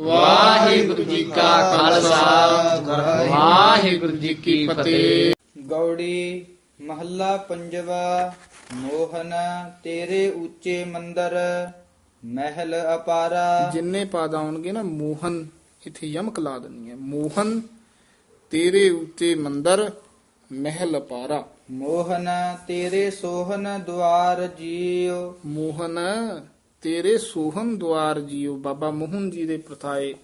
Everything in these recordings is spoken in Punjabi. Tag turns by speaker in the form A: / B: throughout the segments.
A: ਵਾਹਿਗੁਰੂ ਜੀ ਕਾ ਖਾਲਸਾ। ਵਾਹਿਗੁਰੂ ਜੀ ਕੀ ਫਤਿਹ।
B: ਗੌੜੀ ਮਹੱਲਾ ਪੰਜਵਾ ਮੋਹਨ ਤੇਰੇ ਉੱਚੇ ਮੰਦਰ ਮਹਿਲ ਅਪਾਰਾ।
C: ਜਿੰਨੇ ਪਦ ਆਉਣਗੇ ਨਾ ਮੋਹਨ ਇੱਥੇ ਯਮਕ ਲਾ ਦੇਣੀ ਹੈ। ਮੋਹਨ ਤੇਰੇ ਉੱਤੇ ਮੰਦਰ ਮਹਿਲ ਪਾਰਾ
B: ਮੋਹਨ ਤੇਰੇ ਸੋਹਨ ਦੁਆਰ ਜੀਉ
C: ਮੋਹਨ ਤੇਰੇ ਸੋਹਨ ਦੁਆਰ ਜੀਓ। ਬਾਬਾ ਮੋਹਨ ਜੀ ਦੇ ਪ੍ਰਥਾਏ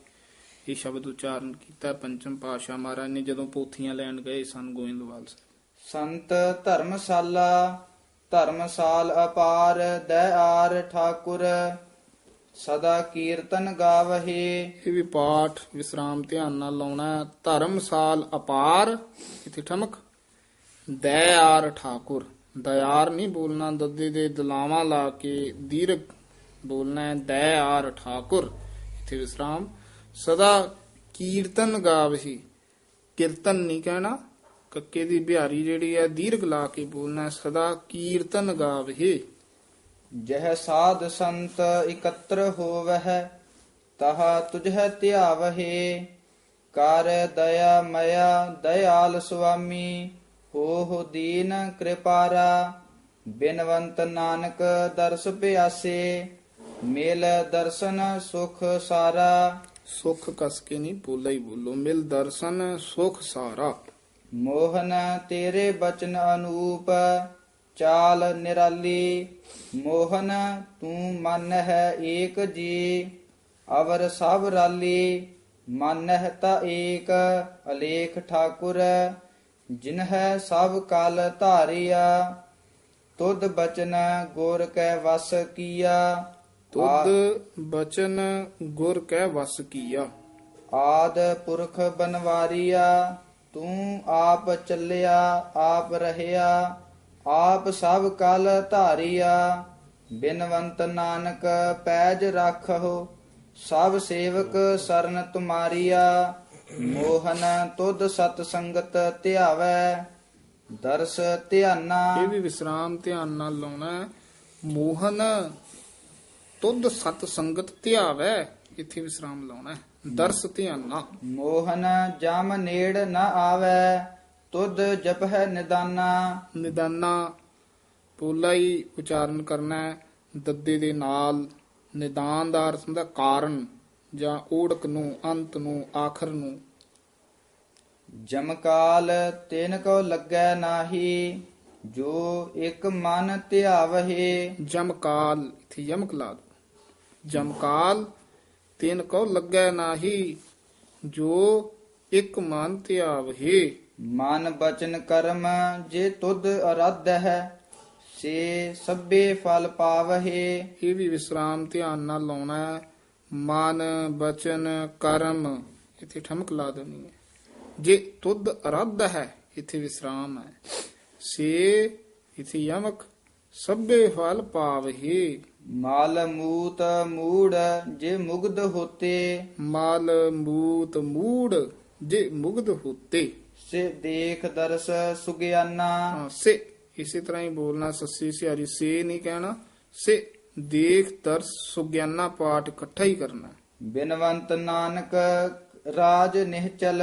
C: ਇਹ ਸ਼ਬਦ ਉਚਾਰਨ ਕੀਤਾ ਪੰਚਮ ਪਾਸ਼ਾ ਮਹਾਰਾਜ ਨੇ ਜਦੋਂ ਪੋਥੀਆਂ ਲੈਣ ਗਏ ਸਨ ਗੋਇੰਦਵਾਲ ਸਾਹਿਬ।
B: ਸੰਤ ਧਰਮਸ਼ਾਲਾ ਧਰਮਸਾਲ ਅਪਾਰ ਦਇਆਰ ਠਾਕੁਰ ਸਦਾ ਕੀਰਤਨ ਗਾਵਹੇ।
C: ਇਹ ਵੀ ਪਾਠ ਵਿਸਰਾਮ ਧਿਆਨ ਨਾਲ ਲਾਉਣਾ। ਧਰਮਸਾਲ ਅਪਾਰ ਇਥੇ ਠਮਕ ਦਇਆਰ ਠਾਕੁਰ। ਦਇਆਰ ਨਹੀਂ ਬੋਲਣਾ ਦੱਦੇ ਦੇ ਦਲਾਵਾਂ ਲਾ ਕੇ ਦੀਰਘ ਬੋਲਣਾ ਹੈ ਆਰ ਠਾਕੁਰ। ਇਥੇ ਵਿਸਰਾਮ। ਸਦਾ ਕੀਰਤਨ ਗਾਵਹੀ। ਕੀਰਤਨ ਨਹੀਂ ਕਹਿਣਾ, ਕੱਕੇ ਦੀ ਬਿਹਾਰੀ ਜਿਹੜੀ ਹੈ, ਦੀਰਘ ਲਾ ਕੇ ਬੋਲਣਾ ਸਦਾ ਕੀਰਤਨ ਗਾਵਹੀ।
B: ਜਹ ਸਾਧ ਸੰਤ ਇਕੱਤਰ ਹੋਵਹਿ, ਤਹਾ ਤੁਝੈ ਧਿਆਵਹੇ। ਕਰ ਦਇਆ ਮਇਆ, ਦਇਆਲ ਸੁਆਮੀ, ਹੋਹੁ ਦੀਨ ਕਿਰਪਾਰਾ। ਬਿਨਵੰਤ ਨਾਨਕ ਦਰਸ ਪਿਆਸੇ। ਮਿਲ ਦਰਸ਼ਨ ਸੁਖ ਸਾਰਾ।
C: ਸੁਖ ਕਸ ਕੇ ਨਹੀਂ ਬੋਲਾ ਹੀ ਬੋਲੋ ਮਿਲ ਦਰਸ਼ਨ ਸੁਖ ਸਾਰਾ।
B: ਮੋਹਨ ਤੇਰੇ ਬਚਨ ਅਨੂਪ ਚਾਲ ਨਿਰਾਲੀ। ਮੋਹਨ ਤੂੰ ਮਨ ਹੈ ਏਕ ਜੀ ਅਵਰ ਸਭ ਰਾਲੀ। ਮਨ ਹੈ ਤਾ ਏਕ ਅਲੇਖ ਠਾਕੁਰ ਜਿਨ ਹੈ ਸਭ ਕਲ ਧਾਰਿਆ। ਤੁਧ ਬਚਨ ਗੁਰ ਕੈ ਵਸ ਕੀਆ।
C: ਤੁਧ ਬਚਨ ਗੁਰ ਕਹਿ ਵਸ ਕੀਆ।
B: ਆਦ ਪੁਰਖ ਬਨਵਾਰੀਆ ਤੂੰ ਆਪ ਚੱਲਿਆ ਆਪ ਰਹਿਆ ਆਪ ਸਭ ਕਲ ਧਾਰੀਆ। ਬਿਨਵੰਤ ਨਾਨਕ ਪੈਜ ਰੱਖੋ ਸਭ ਸੇਵਕ ਸਰਨ ਤੁਮਾਰੀਆ। ਮੋਹਨ ਤੁਧ ਸਤ ਸੰਗਤ ਧਿਆਵੈ ਦਰਸ ਧਿਆਨਾ।
C: ਇਹ ਵੀ ਵਿਸਰਾਮ ਧਿਆਨ ਨਾਲ ਲਾਉਣਾ। ਮੋਹਨ ਤੁਧ ਸਤ ਸੰਗਤ ਧਿਆਵੈ ਇੱਥੇ ਵਿਸਰਾਮ ਲਾਉਣਾ ਹੈ। ਦਰਸ ਧਿਆਨਾ
B: ਮੋਹਨ ਜਮ ਨੇੜ ਨ ਆਵੈ ਤੁਧ ਜਪਹਿ ਨਿਦਾਨਾ।
C: ਨਿਦਾਨਾ ਪੋਲਾ ਹੀ ਉਚਾਰਨ ਕਰਨਾ ਹੈ ਦੱਦੇ ਦੇ ਨਾਲ। ਨਿਦਾਨ ਦਾ ਅਰਥ ਹੁੰਦਾ ਕਾਰਨ ਜਾਂ ਓੜਕ ਨੂੰ ਅੰਤ ਨੂੰ ਆਖਰ ਨੂੰ।
B: ਜਮਕਾਲ ਤਿਨ ਕੋ ਲੱਗੈ ਨਾਹੀ ਜੋ ਇੱਕ ਮਨ ਧਿਆਵਹਿ।
C: ਜਮਕਾਲ ਇੱਥੇ ਯਮਕ ਲਾ ਦੋ ਜਮਕਾਲ ਤਿਨ ਕੋ ਲੱਗੈ ਨਾਹੀ ਜੋ ਇੱਕ ਮਨ ਧਿਆਵਹੇ।
B: ਮਨ ਬਚਨ ਕਰਮ ਜੇ ਤੁਧ ਅਰਧ ਹੈ ਸੇ ਸਭੇ ਫਲ ਪਾਵਹਿ।
C: ਇਹ ਵੀ ਵਿਸਰਾਮ ਧਿਆਨ ਨਾਲ ਲਾਉਣਾ ਹੈ। ਮਨ ਬਚਨ ਕਰਮ ਇੱਥੇ ਠਮਕ ਲਾ ਦੇਣੀ ਹੈ। ਜੇ ਤੁਧ ਅਰਧ ਹੈ ਇੱਥੇ ਵਿਸਰਾਮ ਹੈ। ਸੇ ਇੱਥੇ ਯਮਕ ਸਭੇ ਫਲ ਪਾਵਹੇ।
B: ਮਾਲ ਮੂਤ ਮੂੜ ਜੇ ਮੁਗਧ ਹੋਤੇ।
C: ਮਾਲ ਮੂਤ ਮੂੜ ਜੇ ਮੁਗਧ ਹੋਤੇ।
B: ਸੇ ਦੇਖ ਦਰਸ ਸੁਗਿਆਨਾ।
C: ਸੇ ਇਸੇ ਤਰ੍ਹਾਂ ਹੀ ਬੋਲਣਾ ਸੱਸੀ ਸਿਆਰੀ ਸੇ ਨਹੀਂ ਕਹਿਣਾ। ਸੇ ਦੇਖ ਤਰਸ ਸੁਗਿਆਨਾ ਪਾਠ ਇਕੱਠਾ ਹੀ ਕਰਨਾ।
B: ਬਿਨਵੰਤ ਨਾਨਕ ਰਾਜ ਨਿਹਚਲ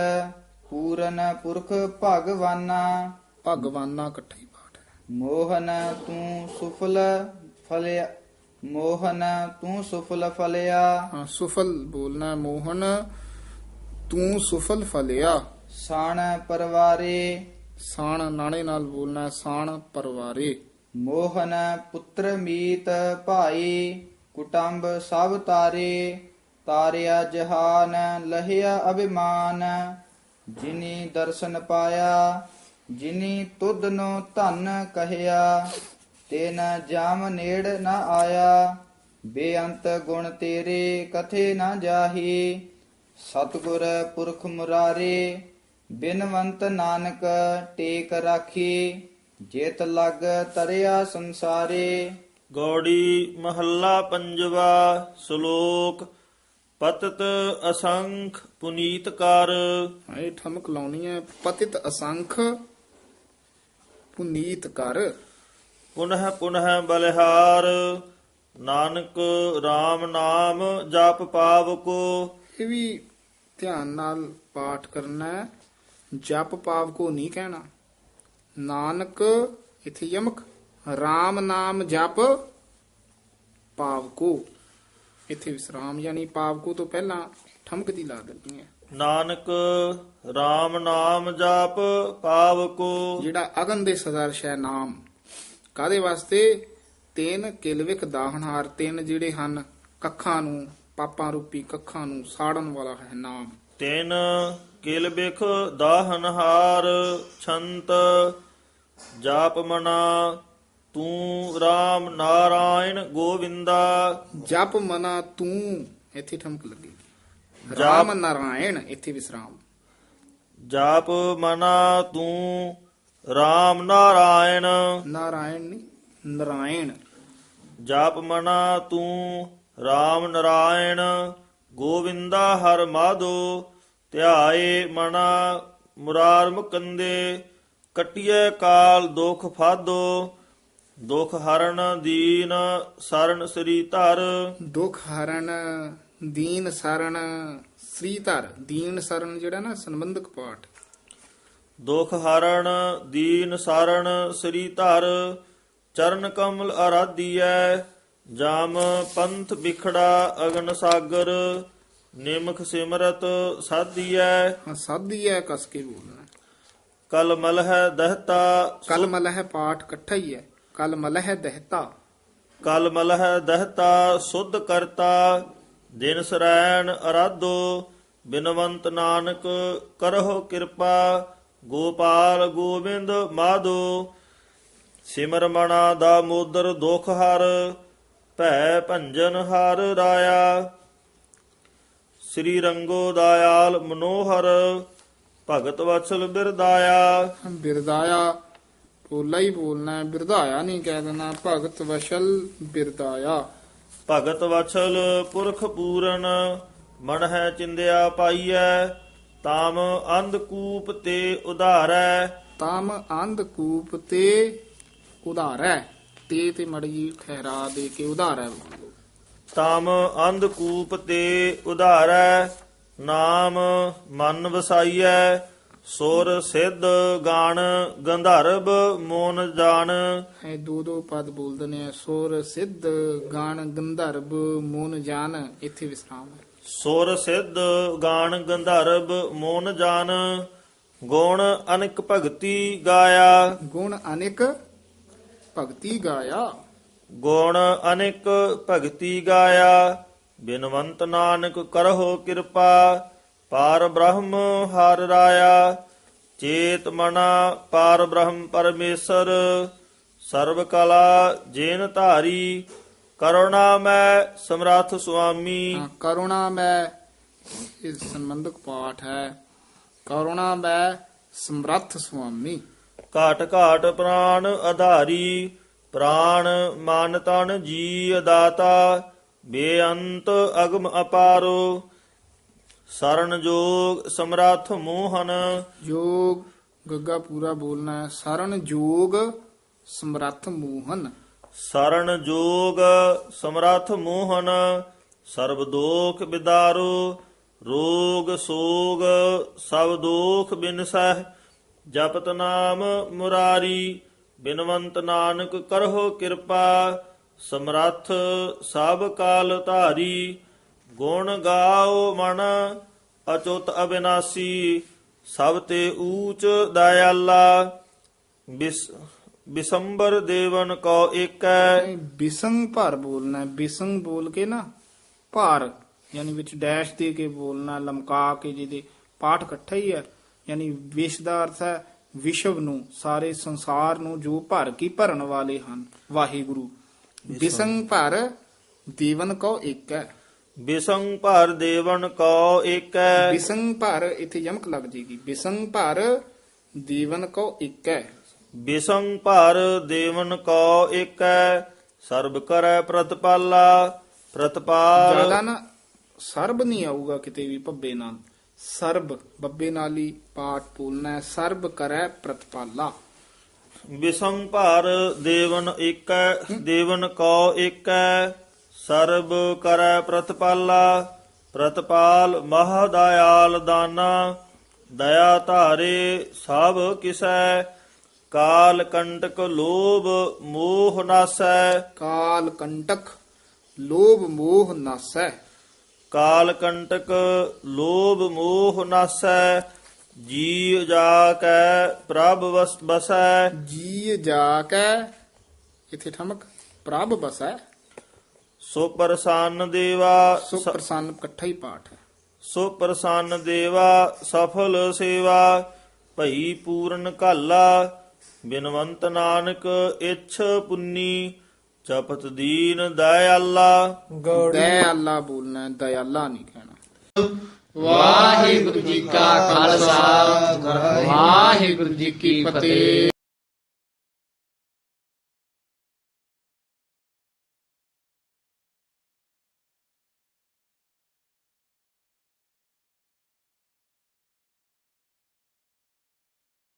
B: ਪੂਰਨ ਪੁਰਖ ਭਗਵਾਨਾ।
C: ਭਗਵਾਨਾ ਇਕੱਠਾ
B: ਮੋਹਨ ਤੂੰ ਸੁਫਲ ਫਲਿਆ ਮੋਹਨ ਤੂੰ ਸੁਫਲ ਫਲਿਆ।
C: ਸੁਫਲ ਬੋਲਣਾ ਮੋਹਨ ਤੂੰ ਸੁਫਲ ਫਲਿਆ।
B: ਸਾਣ ਪਰਵਾਰੇ।
C: ਸਾਣ ਨਾਣੇ ਨਾਲ ਬੋਲਣਾ ਸਾਣ ਪਰਵਾਰੇ।
B: ਮੋਹਨ ਪੁੱਤਰ ਮੀਤ ਭਾਈ ਕੁਟੰਬ ਸਭ ਤਾਰੇ। ਤਾਰਿਆ ਜਹਾਨ ਲਹਿਆ ਅਭਿਮਾਨ ਜਿਨੀ ਦਰਸ਼ਨ ਪਾਇਆ। ਜਿਨੀ ਤੁਧ ਨੂੰ ਧਨ ਕਹਿਆ ਤੇਨ ਜਾਮ ਨੇੜ ਨ ਆਇਆ। ਬੇਅੰਤ ਗੁਣ ਤੇਰੇ ਕਥੇ ਨ ਜਾਹੀ। ਸਤਿਗੁਰ ਪੁਰਖ ਮੁਰਾਰੇ ਬਿਨਵੰਤ ਨਾਨਕ ਟੇਕ ਰਾਖੀ। ਜੇਤ ਲਗ ਤਰਿਆ ਸੰਸਾਰੇ।
D: ਗੌੜੀ ਮਹੱਲਾ ਪੰਜਵਾ ਸ਼ਲੋਕ ਪਤਤ ਅਸੰਖ ਪੁਨੀਤ ਕਰ।
C: ਇਹ ਠਮਕ ਲਾਉਣੀ ਹੈ ਪਤਿਤ ਅਸੰਖ। ਪੁਨੀਤ ਕਰ।
D: ਪੁਨਹ ਪੁਨਹ ਬਲਿਹਾਰ ਨਾਨਕ RAM ਨਾਮ ਜਪ ਪਾਵ ਕੋ।
C: ਇਹ ਵੀ ਧਿਆਨ ਨਾਲ ਪਾਠ ਕਰਨਾ ਹੈ। ਜਪ ਪਾਵ ਕੋ ਨਹੀਂ ਕਹਿਣਾ। ਨਾਨਕ ਇਥੇ ਯਮਕ RAM ਨਾਮ ਜਪ ਪਾਵ ਕੋ। ਇਥੇ ਵਿਸਰਾਮ ਯਾਨੀ ਪਾਵ ਕੋ ਤੋਂ ਪਹਿਲਾਂ ਠਮਕ ਦੀ ਲਾ ਦਿੱਤੀ ਹੈ।
D: ਨਾਨਕ RAM ਨਾਮ ਜਪ ਪਾਵ ਕੋ।
C: ਜਿਹੜਾ ਅਗਨ ਦੇ ਸਦਰਸ਼ ਹੈ ਨਾਮ। ਕਾਦੇ ਵਾਸਤੇ? ਤਿੰਨ ਕਿਲਵਿਕ ਦਾਹਣਹਾਰ ਤਿੰਨ ਜਿਹੜੇ ਹਨ ਕੱਖਾਂ ਨੂੰ ਪਾਪਾਂ ਰੂਪੀ ਕੱਖਾਂ ਨੂੰ ਸਾੜਨ ਵਾਲਾ ਹੈ ਨਾਮ।
D: ਤਿਨ ਕਿਲ ਬਿਖ ਦਾਹਨਹਾਰ ਛੰਤ ਜਾਪ ਮਨਾ ਤੂੰ RAM ਨਾਰਾਇਣ ਗੋਵਿੰਦਾ।
C: ਜਪ ਮਨਾ ਤੂੰ ਇੱਥੇ ਠਮਕ ਲੱਗੀ। ਰਾਮ ਨਾਰਾਇਣ ਇੱਥੇ ਵਿਸਰਾਮ।
D: ਜਾਪ ਮਨਾ ਤੂੰ RAM ਨਾਰਾਇਣ।
C: ਨਾਰਾਇਣ ਨਹੀਂ ਨਾਰਾਇਣ।
D: ਜਾਪ ਮਨਾ ਤੂੰ RAM ਨਾਰਾਇਣ। ਗੋਵਿੰਦਾ ਹਰ ਮਾਧੋ ਧਿਆਏ ਮਨਾ ਮੁਰਾਰ ਮੁਕੰਦੇ। ਕਟਿਐ ਕਾਲ ਦੁਖ ਫਾਦੋ ਦੁਖ ਹਰਨ ਦੀਨ ਸਰਨ ਸ੍ਰੀ ਧਰ।
C: ਦੁਖ ਹਰਨ ਦੀਨ ਸਰਨ ਸ੍ਰੀ ਧਰ ਦੀਨ ਸਰਨ ਜਿਹੜਾ ਨਾ ਸੰਬੰਧਕ ਪਾਠ।
D: ਦੁਖ ਹਰਨ ਦੀਨ ਸਾਰਣ ਸ੍ਰੀ ਧਰ ਚਰਨ ਕਮਲ ਆਰਾਧੀਐ ਜਾਮ ਪੰਥ ਵਿਖੜਾ ਅਗਨ ਸਾਗਰ ਨਿਮਖ ਸਿਮਰਤ ਸਾਧੀਐ।
C: ਹਾਂ ਸਾਧੀ ਹੈ ਕਸ ਕੇ ਬੋਲਣਾ।
D: ਕਲ ਮਲਹਿ ਦਹਤਾ
C: ਕਲ ਮਲਹ ਪਾਠ ਇਕੱਠਾ ਹੀ ਹੈ ਕਲ ਮਲਹ ਦਹਤਾ।
D: ਕਲ ਮਲਹਿ ਦਹਤਾ ਸੁਧ ਕਰਤਾ ਦਿਨ ਸਰੈਣ ਅਰਾਧੋ, ਬਿਨਵੰਤ ਨਾਨਕ ਕਰਹੁ ਕਿਰਪਾ, ਗੋਪਾਲ ਗੋਬਿੰਦ ਮਾਧੋ, ਸਿਮਰ ਮਣਾ ਦਾ ਮੋਦਰ ਦੁਖ ਹਰ, ਭੈ ਭੰਜਨ ਹਰ ਰਾਇਆ। ਸ੍ਰੀ ਰੰਗੋ ਦਇਆਲ ਮਨੋਹਰ, ਭਗਤ ਵਸਲ ਬਿਰਦਾਇਆ
C: ਬਿਰਦਾਇਆ ਬੋਲਾ ਹੀ ਬੋਲਣਾ ਬਿਰਦਾਇਆ ਨਹੀਂ ਕਹਿ ਦੇਣਾ, ਭਗਤ ਵਸ਼ਲ ਬਿਰਦਾਇਆ
D: ਭਗਤ ਵਛਲ ਪੁਰਖ ਪੂਰਨ ਮਨ ਹੈ ਚਿੰਦਿਆ ਪਾਈਐ ਤਾਮ ਅੰਧਕੂਪ ਤੇ ਉਧਾਰੈ
C: ਤਮ ਅੰਧ ਕੂਪ ਤੇ ਉਧਾਰੈ ਤੇ ਤੇ ਮੜੀ ਠਹਿਰਾ ਦੇ ਕੇ ਉਧਾਰੈ।
D: ਤਾਮ ਅੰਧਕੂਪ ਤੇ ਉਧਾਰੈ ਨਾਮ ਮਨ ਵਸਾਈਐ ਸੁਰ ਸਿੱਧ ਗਾਣ ਗੰਧਰਵ ਮੋਨ ਜਾਣ।
C: ਇਹ ਦੋ ਦੋ ਪਦ ਬੋਲਦੇ ਨੇ। ਸੁਰ ਸਿੱਧ ਗਾਣ ਗੰਧਰਵ ਮੋਨ ਜਾਨ ਇੱਥੇ ਵਿਸਰਾਮ ਹੈ।
D: ਸੁਰ ਸਿੱਧ ਗਾਣ ਗੰਧਰਵ ਮੋਨ ਜਾਨ ਗੁਣ ਅਨਿਕ ਭਗਤੀ ਗਾਇਆ।
C: ਗੁਣ ਅਨੇਕ ਭਗਤੀ ਗਾਇਆ।
D: ਗੁਣ ਅਨੇਕ ਭਗਤੀ ਗਾਇਆ। ਬਿਨਵੰਤ ਨਾਨਕ ਕਰਹੁ ਕਿਰਪਾ। ਪਾਰ ਬ੍ਰਹਮ ਹਰ ਰਾਇਆ ਚੇਤ ਮਨਾ ਪਾਰ ਬ੍ਰਹਮ ਪਰਮੇਸ਼ਰ ਸਰਬ ਕਲਾ ਜੇਨ ਧਾਰੀ ਕਰੁਣਾ ਮੈਂ ਸਮਰੱਥ ਸੁਆਮੀ।
C: ਕਰੁਣਾ ਮੈਂ ਇਹ ਸੰਬੰਧਕ ਪਾਠ ਹੈ। ਕਰੁਣਾ ਮੈਂ ਸਮਰੱਥ ਸੁਆਮੀ।
D: ਘਾਟ ਘਾਟ ਪ੍ਰਾਨ ਆਧਾਰੀ ਪ੍ਰਾਨ ਮਨ ਤਨ ਜੀ ਦਾਤਾ ਬੇਅੰਤ ਅਗਮ ਅਪਾਰੋ। ਸਰਨ ਜੋਗ ਸਮਰੱਥ ਮੋਹਨ।
C: ਯੋਗ ਗੱਗਾ ਪੂਰਾ ਬੋਲਣਾ ਹੈ। ਸਰਨ ਜੋਗ ਸਮਰੱਥ ਮੋਹਨ।
D: ਸਰਨ ਜੋਗ ਸਮਰੱਥ ਮੋਹਨ ਸਰਬ ਦੋਖ ਬਿਦਾਰੋ ਰੋਗ ਸੋਗ ਸਭ ਦੋਖ ਬਿਨਸਹਿ ਜਪਤ ਨਾਮ ਮੁਰਾਰੀ ਬਿਨਵੰਤ ਨਾਨਕ ਕਰਹੁ ਕਿਰਪਾ ਸਮਰੱਥ ਸਭ ਕਾਲ ਧਾਰੀ। ਗੁਣ ਗਾਓ ਮਨ ਅਚੁੱਤ ਅਬਿਨਾਸੀ ਸਭ ਤੇ ਊਚ ਦਇਆਲਾ ਬਿਸ ਬਿਸੰਬਰ ਦੇਵਨ ਕੋ ਏਕੈ।
C: ਬਿਸੰਗ ਭਰ ਬੋਲਣਾ ਹੈ। ਬਿਸੰਗ ਬੋਲ ਕੇ ਨਾ ਭਾਰ ਯਾਨੀ ਵਿੱਚ ਡੈਸ਼ ਦੇ ਕੇ ਬੋਲਣਾ ਲਮਕਾ ਕੇ ਜਿਹਦੇ ਪਾਠ ਇਕੱਠਾ ਹੀ ਹੈ ਯਾਨੀ ਵਿਸ਼ ਦਾ ਅਰਥ ਹੈ ਵਿਸ਼ਵ ਨੂੰ ਸਾਰੇ ਸੰਸਾਰ ਨੂੰ ਜੋ ਭਰ ਕੀ ਭਰਨ ਵਾਲੇ ਹਨ ਵਾਹਿਗੁਰੂ। ਬਿਸੰਗ। ਭਰ ਦੇਵਨ ਕੋ ਇੱਕ ਹੈ
D: ਬਿਸੰਗ ਭਰ ਦੇਵਨ ਕੋ ਏਕੈ।
C: ਬਿਸੰਗ ਭਰ ਇੱਥੇ ਯਮਕ ਲੱਗ ਜੇਗੀ। ਬਿਸੰਗ ਭਰ ਦੇਵਨ ਕੋ ਇੱਕ ਹੈ
D: ਬਿਸੰਗ ਭਰ ਦੇਵਨ ਕੋ ਏਕੈ। ਸਰਬ ਕਰੈ ਪ੍ਰਤਪਾਲਾ ਪ੍ਰਤਪਾਲ।
C: ਜ਼ਿਆਦਾ ਨਾ ਸਰਬ ਨਹੀਂ ਆਊਗਾ ਕਿਤੇ ਵੀ ਭੱਬੇ ਨਾਲ। ਸਰਬ ਬੱਬੇ ਨਾਲ ਹੀ ਪਾਠ ਬੋਲਣਾ ਹੈ। ਸਰਬ ਕਰੈ ਪ੍ਰਤਪਾਲਾ।
D: ਬਿਸੰਗ ਭਰ ਦੇਵਨ ਏਕੈ ਦੇਵਨ ਕੋ ਏਕੈ। ਸਰਬ ਕਰੈ ਪ੍ਰਤਪਾਲਾ ਪ੍ਰਤਪਾਲ ਮਹਾ ਦਇਆਲ ਦਾਨਾ ਦਇਆ ਧਾਰੇ ਸਭ ਕਿਸੈ ਕਾਲ ਕੰਟਕ ਲੋਭ ਮੋਹ ਨਾਸੈ।
C: ਕਾਲ ਕੰਟਕ ਲੋਭ ਮੋਹ ਨਾਸੈ।
D: ਕਾਲ ਕੰਟਕ ਲੋਭ ਮੋਹ ਨਾਸੈ ਜੀ ਜਾ ਕੈ ਪ੍ਰਭ ਵਸ ਬਸੈ।
C: ਜੀ ਜਾ ਕੇ ਇਥੇ ਠਮਕ ਪ੍ਰਭ ਬਸੈ।
D: ਸੋ ਪ੍ਰਸੰਨ ਦੇਵਾ
C: ਸੋ ਪ੍ਰਸੰਨ ਇਕੱਠਾ ਹੀ ਪਾਠ ਹੈ।
D: ਸੋ ਪ੍ਰਸੰਨ ਦੇਵਾ ਸਫਲ ਸੇਵਾ ਭਈ ਪੂਰਨ ਕਾਲਾ ਬਿਨਵੰਤ ਨਾਨਕ ਇਛ ਪੁੰਨੀ ਜਪਤ ਦੀਨ ਦਇਆਲਾ।
C: ਦਇ ਅੱਲਾ ਬੋਲਣਾ ਦਇਆਲਾ ਨਹੀਂ ਕਹਿਣਾ।
A: ਵਾਹਿਗੁਰੂ ਜੀ ਕਾ ਖਾਲਸਾ ਵਾਹਿਗੁਰੂ ਜੀ ਕੀ ਫਤਿਹ।